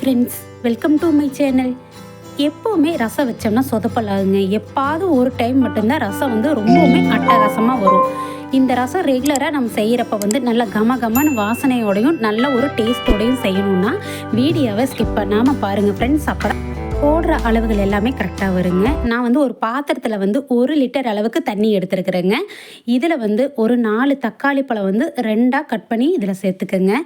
Friends welcome to my channel எப்போவுமே ரசம் வச்சோம்னா சொதப்பலாகுங்க. எப்பாவது ஒரு டைம் மட்டும்தான் ரசம் வந்து ரொம்பவுமே அட்டகாசமாக வரும். இந்த ரசம் ரெகுலராக நம்ம செய்கிறப்ப வந்து நல்ல கம கமன்னு வாசனையோடையும் நல்ல ஒரு டேஸ்ட்டோடையும் செய்யணும்னா வீடியோவை ஸ்கிப் பண்ணாமல் பாருங்கள் ஃப்ரெண்ட்ஸ் அப்புறம் போடுற அளவுகள் எல்லாமே கரெக்டாக வருங்க. நான் வந்து ஒரு பாத்திரத்தில் வந்து ஒரு லிட்டர் அளவுக்கு தண்ணி எடுத்துருக்குறேங்க. இதில் வந்து ஒரு நாலு தக்காளி பழம் வந்து ரெண்டாக கட் பண்ணி இதில் சேர்த்துக்கோங்க.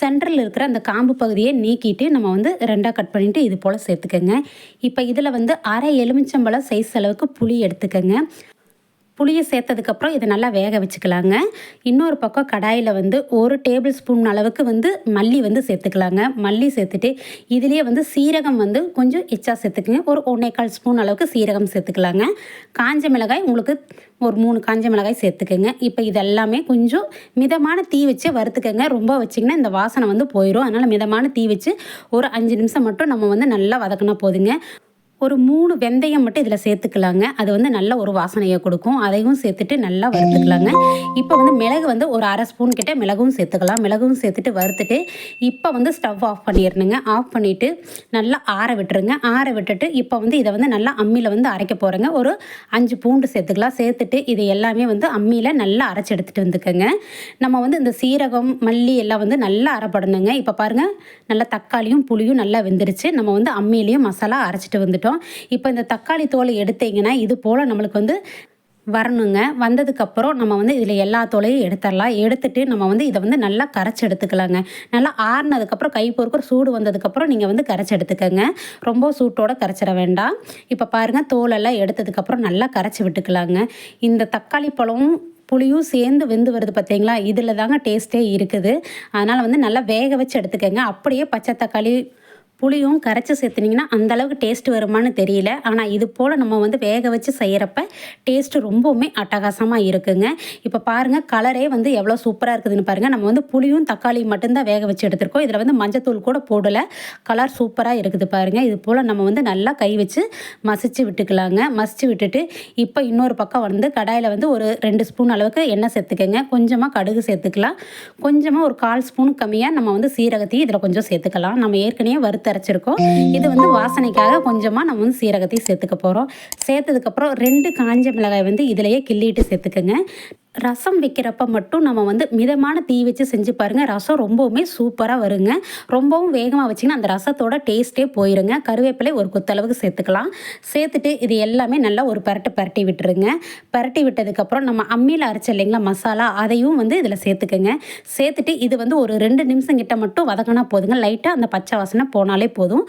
சென்ட்ரல் இருக்கிற அந்த காம்பு பகுதியை நீக்கிட்டு நம்ம வந்து ரெண்டாக கட் பண்ணிவிட்டு இது போல் சேர்த்துக்கோங்க. இப்போ இதில் வந்து அரை எலுமிச்சம்பழம் சைஸ் அளவுக்கு புளி எடுத்துக்கோங்க. புளியை சேர்த்ததுக்கப்புறம் இதை நல்லா வேக வச்சுக்கலாங்க. இன்னொரு பக்கம் கடாயில் வந்து ஒரு டேபிள் ஸ்பூன் அளவுக்கு வந்து மல்லி வந்து சேர்த்துக்கலாங்க. மல்லி சேர்த்துட்டு இதுலேயே வந்து சீரகம் வந்து கொஞ்சம் எச்சா சேர்த்துக்குங்க. ஒரு ஒன்றேக்கால் ஸ்பூன் அளவுக்கு சீரகம் சேர்த்துக்கலாங்க. காஞ்ச மிளகாய் உங்களுக்கு ஒரு மூணு காஞ்ச மிளகாய் சேர்த்துக்கோங்க. இப்போ இதெல்லாமே கொஞ்சம் மிதமான தீ வச்சு வறுத்துக்கோங்க. ரொம்ப வச்சிங்கன்னா இந்த வாசனை வந்து போயிடும் அதனால் மிதமான தீ வச்சு ஒரு அஞ்சு நிமிஷம் மட்டும் நம்ம வந்து நல்லா வதக்கினா போதுங்க. ஒரு மூணு வெந்தயம் மட்டும் இதில் சேர்த்துக்கலாங்க. அது வந்து நல்ல ஒரு வாசனையை கொடுக்கும். அதையும் சேர்த்துட்டு நல்லா வறுத்துக்கலாங்க. இப்போ வந்து மிளகு வந்து ஒரு அரை ஸ்பூன் கிட்ட மிளகும் சேர்த்துக்கலாம். மிளகும் சேர்த்துட்டு வறுத்துட்டு இப்போ வந்து ஸ்டவ் ஆஃப் பண்ணிடணுங்க. ஆஃப் பண்ணிவிட்டு நல்லா ஆற விட்டுருங்க. ஆற விட்டுட்டு இப்போ வந்து இதை வந்து நல்லா அம்மியில் வந்து அரைக்க போகிறேங்க ஒரு அஞ்சு பூண்டு சேர்த்துக்கலாம். சேர்த்துட்டு இது எல்லாமே வந்து அம்மியில் நல்லா அரைச்சி எடுத்துகிட்டு வந்துக்கோங்க. நம்ம வந்து இந்த சீரகம் மல்லி எல்லாம் வந்து நல்லா அரைப்படணுங்க. இப்போ பாருங்கள் நல்லா தக்காளியும் புளியும் நல்லா வெந்துருச்சு. நம்ம வந்து அம்மியிலையும் மசாலா அரைச்சிட்டு வந்துட்டோம். இப்போ இந்த தக்காளி தோலை எடுத்தீங்கன்னா இது போல் நம்மளுக்கு வந்து வரணுங்க. வந்ததுக்கப்புறம் நம்ம வந்து இதில் எல்லா தோலையும் எடுத்துடலாம். எடுத்துட்டு நம்ம வந்து இதை வந்து நல்லா கரைச்சி எடுத்துக்கலாங்க. நல்லா ஆறுனதுக்கப்புறம் கை பொறுக்கிற சூடு வந்ததுக்கப்புறம் நீங்கள் வந்து கரைச்சி எடுத்துக்கோங்க. ரொம்ப சூட்டோடு கரைச்சிட வேண்டாம். இப்போ பாருங்கள் தோலெல்லாம் எடுத்ததுக்கப்புறம் நல்லா கரைச்சி விட்டுக்கலாங்க. இந்த தக்காளி பழமும் புளியும் சேர்ந்து வெந்து வருது பார்த்தீங்களா இதில் தாங்க டேஸ்ட்டே இருக்குது. அதனால் வந்து நல்லா வேக வச்சு எடுத்துக்கோங்க. அப்படியே பச்சை தக்காளி புளியும் கரைச்சி சேர்த்துனிங்கன்னா அந்தளவுக்கு டேஸ்ட் வருமானு தெரியல. ஆனால் இது போல் நம்ம வந்து வேக வச்சு செய்கிறப்ப டேஸ்ட்டு ரொம்பவுமே அட்டகாசமாக இருக்குங்க. இப்போ பாருங்கள் கலரே வந்து எவ்வளோ சூப்பராக இருக்குதுன்னு பாருங்கள் நம்ம வந்து புளியும் தக்காளியும் மட்டும்தான் வேக வச்சு எடுத்துருக்கோம். இதில் வந்து மஞ்சத்தூள் கூட போடலை. கலர் சூப்பராக இருக்குது பாருங்கள் இது போல் நம்ம வந்து நல்லா கை வச்சு மசிச்சு விட்டுக்கலாங்க. மசிச்சு விட்டுட்டு இப்போ இன்னொரு பக்கம் வந்து கடாயில் வந்து ஒரு ரெண்டு ஸ்பூன் அளவுக்கு எண்ணெய் சேர்த்துக்கோங்க. கொஞ்சமாக கடுகு சேர்த்துக்கலாம். கொஞ்சமாக ஒரு கால் ஸ்பூன் கம்மியாக நம்ம வந்து சீரகத்தையும் இதில் கொஞ்சம் சேர்த்துக்கலாம். நம்ம ஏற்கனவே வறுத்த அரைச்சிருக்கோம். இது வந்து வாசனைக்காக கொஞ்சமாக நம்ம வந்து சீரகத்தையும் சேர்த்துக்க போகிறோம் சேர்த்ததுக்கப்புறம் ரெண்டு காஞ்ச மிளகாய் வந்து இதிலையே கிள்ளிட்டு சேர்த்துக்கோங்க. ரசம் வைக்கிறப்ப மட்டும் நம்ம வந்து மிதமான தீ வச்சு செஞ்சு பாருங்கள் ரசம் ரொம்பவுமே சூப்பராக வருங்க. ரொம்பவும் வேகமாக வச்சிங்கன்னா அந்த ரசத்தோட டேஸ்ட்டே போயிருங்க. கருவேப்பிலை ஒரு கொத்தளவுக்கு சேர்த்துக்கலாம். சேர்த்துட்டு இது எல்லாமே நல்லா ஒரு பரட்டு பரட்டி விட்டுருங்க. பரட்டி விட்டதுக்கப்புறம் நம்ம அம்மியில் அரைச்ச இல்லைங்களா மசாலா அதையும் வந்து இதில் சேர்த்துக்கோங்க. சேர்த்துட்டு இது வந்து ஒரு ரெண்டு நிமிஷம் கிட்ட மட்டும் வதங்கினா போதுங்க. லைட்டாக அந்த பச்சை வாசனை போனால் போதும்.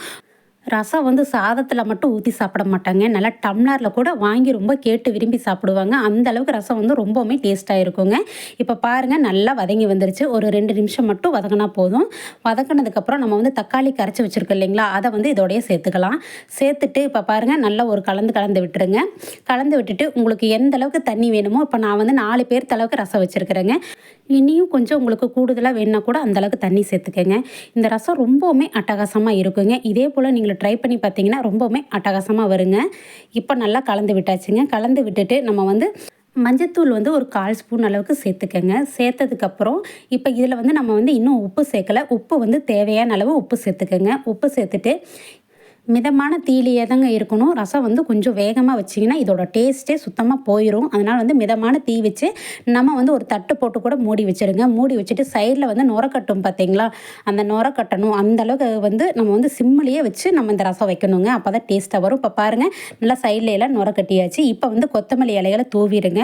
ரசம் வந்து சாதத்தில் மட்டும் ஊற்றி சாப்பிட மாட்டாங்க. நல்லா டம்ளரில் கூட வாங்கி ரொம்ப கேட்டு விரும்பி சாப்பிடுவாங்க. அந்த அளவுக்கு ரசம் வந்து ரொம்பவுமே டேஸ்ட்டாக இருக்குங்க. இப்போ பாருங்கள் நல்லா வதங்கி வந்துருச்சு. ஒரு ரெண்டு நிமிஷம் மட்டும் வதங்கினா போதும். வதங்கினதுக்கப்புறம் நம்ம வந்து தக்காளி கரைச்சி வச்சுருக்கோம் இல்லைங்களா? அதை வந்து இதோடைய சேர்த்துக்கலாம். சேர்த்துட்டு இப்போ பாருங்கள் நல்லா ஒரு கலந்து கலந்து விட்டுருங்க. கலந்து விட்டுட்டு உங்களுக்கு எந்த அளவுக்கு தண்ணி வேணுமோ இப்போ நான் வந்து நாலு பேர் அளவுக்கு ரசம் வச்சுருக்கிறேங்க. இனியும் கொஞ்சம் உங்களுக்கு கூடுதலாக வேணுன்னா கூட அந்தளவுக்கு தண்ணி சேர்த்துக்கோங்க. இந்த ரசம் ரொம்பவுமே அட்டகாசமாக இருக்குங்க. இதே போல் நீங்கள் ட்ரை பண்ணி பார்த்தீங்கன்னா ரொம்பவுமே அட்டகாசமாக வருங்க. இப்போ நல்லா கலந்து விட்டாச்சுங்க. கலந்து விட்டுட்டு நம்ம வந்து மஞ்சத்தூள் வந்து ஒரு கால் ஸ்பூன் அளவுக்கு சேர்த்துக்கங்க. சேர்த்ததுக்கப்புறம் இப்போ இதில் வந்து நம்ம வந்து இன்னும் உப்பு சேர்க்கலை. உப்பு வந்து தேவையான அளவு உப்பு சேர்த்துக்கங்க. உப்பு சேர்த்துட்டு மிதமான தீலியே தாங்க இருக்கணும். ரசம் வந்து கொஞ்சம் வேகமாக வச்சிங்கன்னா இதோட டேஸ்ட்டே சுத்தமாக போயிடும் அதனால் வந்து மிதமான தீ வச்சு நம்ம வந்து ஒரு தட்டு போட்டு கூட மூடி வச்சுருங்க. மூடி வச்சுட்டு சைடில் வந்து நுரக்கட்டும் பார்த்தீங்களா அந்த நுர கட்டணும். அந்தளவுக்கு வந்து நம்ம வந்து சிம்மிலேயே வச்சு நம்ம இந்த ரசம் வைக்கணுங்க. அப்போ தான் டேஸ்ட்டாக வரும். இப்போ பாருங்கள் நல்லா சைடில் எல்லாம் நுர கட்டியாச்சு. இப்போ வந்து கொத்தமல்லி இலைகளை தூவிடுங்க.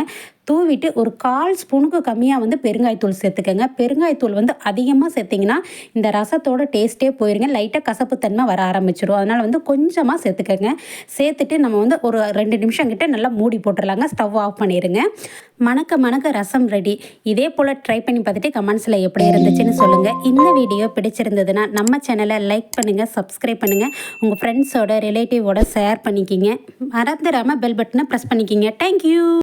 தூவிட்டு ஒரு கால் ஸ்பூனுக்கு கம்மியாக வந்து பெருங்காயத்தூள் சேர்த்துக்கோங்க. பெருங்காயத்தூள் வந்து அதிகமாக சேர்த்திங்கன்னா இந்த ரசத்தோட டேஸ்ட்டே போயிருங்க. லைட்டாக கசப்புத்தன்மை வர ஆரம்பிச்சிடும் அதனால் வந்து கொஞ்சமாக சேர்த்துக்கோங்க. சேர்த்துட்டு நம்ம வந்து ஒரு ரெண்டு நிமிஷம் கிட்டே நல்லா மூடி போட்டுடலாங்க ஸ்டவ் ஆஃப் பண்ணிடுங்க மணக்க மணக்க ரசம் ரெடி. இதே போல் ட்ரை பண்ணி பார்த்துட்டு கமெண்ட்ஸில் எப்படி இருந்துச்சுன்னு சொல்லுங்கள் இந்த வீடியோ பிடிச்சிருந்ததுன்னா நம்ம சேனலை லைக் பண்ணுங்கள் சப்ஸ்கிரைப் பண்ணுங்கள் உங்கள் ஃப்ரெண்ட்ஸோட ரிலேட்டிவோட ஷேர் பண்ணிக்கிங்க. மறந்துடாமல் பெல் பட்டனை ப்ரெஸ் பண்ணிக்கிங்க. தேங்க்யூ